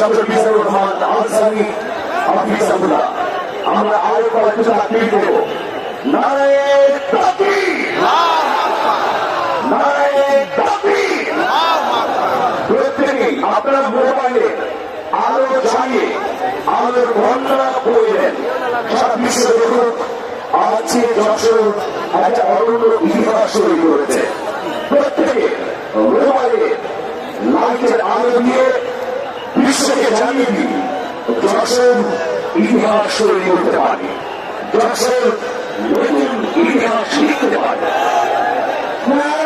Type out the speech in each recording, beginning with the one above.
Doctor Mizanur Rahman Ansari হাফিজাহুল্লাহ আমরা আরও কয়েকটা তাকবীর দেব নারায়ণ তাকবীর নারায়ণ তাকবীর প্রত্যেকেই আপনার মোবাইলে আলো জ্বালিয়ে আলোর বন্যা বইলেন বিশ্ব দেখুন আজকে যশোর একটা অনন্য ইতিহাস তৈরি করেছে। প্রত্যেকে মোবাইলে লাইটের আলো দিয়ে বিশ্বকে জানিয়ে দিন যশোর ইতিহাস তৈরি করতে পারে। যশোর নতুন ইতিহাস লিখতে পারে।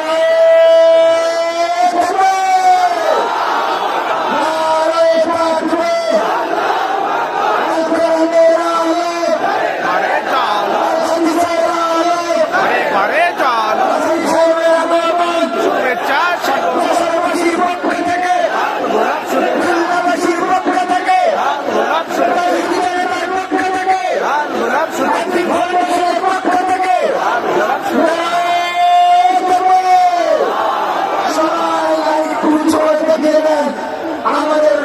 আমাদের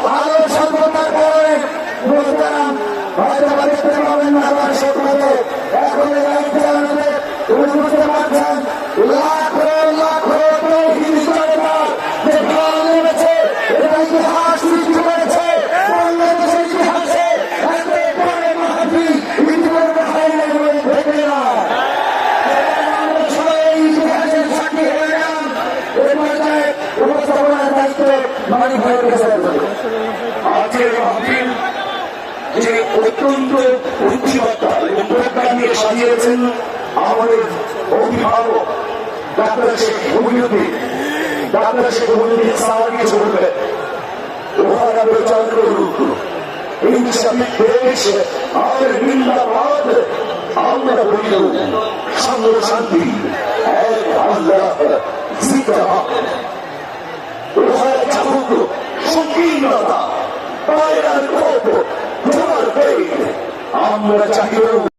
ভালো সভ্যতার কারণে বুঝতাম হয়তো বা দেখতে পাবেন আমার সেগুলোতে এখন বুঝতে পারছেন মানিক ভাইয়ের কাছে। আজকের মাহফিল যে অত্যন্ত বুদ্ধিমত্তা এবং প্রজ্ঞা নিয়ে সাজিয়েছেন আমাদের অভিভাবক ডাক্তার শেখ মহিউদ্দিন ডাক্তার শেখ মহিউদ্দিন সাহায্য করবেন ওহারা প্রচার করুন ইনসাফি দেশ আর জিন্দাবাদ আমরা বলিল সাম্য শান্তি, এক আল্লাহ ওহারা চাহুক সংকীর্ণতা পায়রার কোপ তোমার আমরা চাহিও